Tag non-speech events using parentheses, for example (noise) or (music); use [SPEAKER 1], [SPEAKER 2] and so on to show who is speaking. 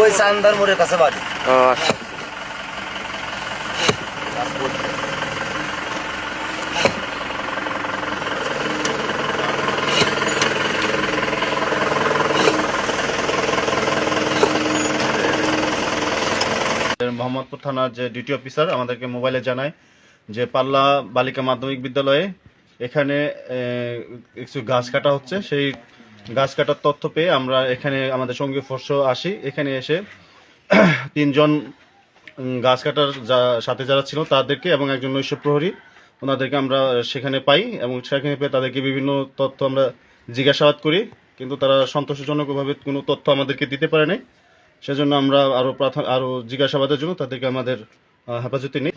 [SPEAKER 1] ওই চান্দার মোড়ের কাছে বাড়ি।
[SPEAKER 2] আচ্ছা।
[SPEAKER 3] মোহাম্মদপুর থানার যে ডিউটি অফিসার আমাদেরকে মোবাইলে জানায় যে পাল্লা বালিকা মাধ্যমিক বিদ্যালয়ে এখানে আহ, কিছু গাছ কাটা হচ্ছে। সেই গাছ কাটার তথ্য পেয়ে আমরা এখানে আমাদের সঙ্গে ফোর্স আসি। এখানে এসে (clears throat) তিনজন গাছ কাটার যা- সাথে যারা ছিল তাদেরকে এবং একজন নৈশ প্রহরী, ওনাদেরকে আমরা সেখানে পাই এবং সেখানে পেয়ে তাদেরকে বিভিন্ন তথ্য আমরা জিজ্ঞাসাবাদ করি, কিন্তু তারা সন্তোষজনকভাবে কোনো তথ্য আমাদেরকে দিতে পারে নাই। সেজন্য আমরা আরও প্রাথমিক আরও জিজ্ঞাসাবাদের জন্য তাদেরকে আমাদের হেফাজতে নিই।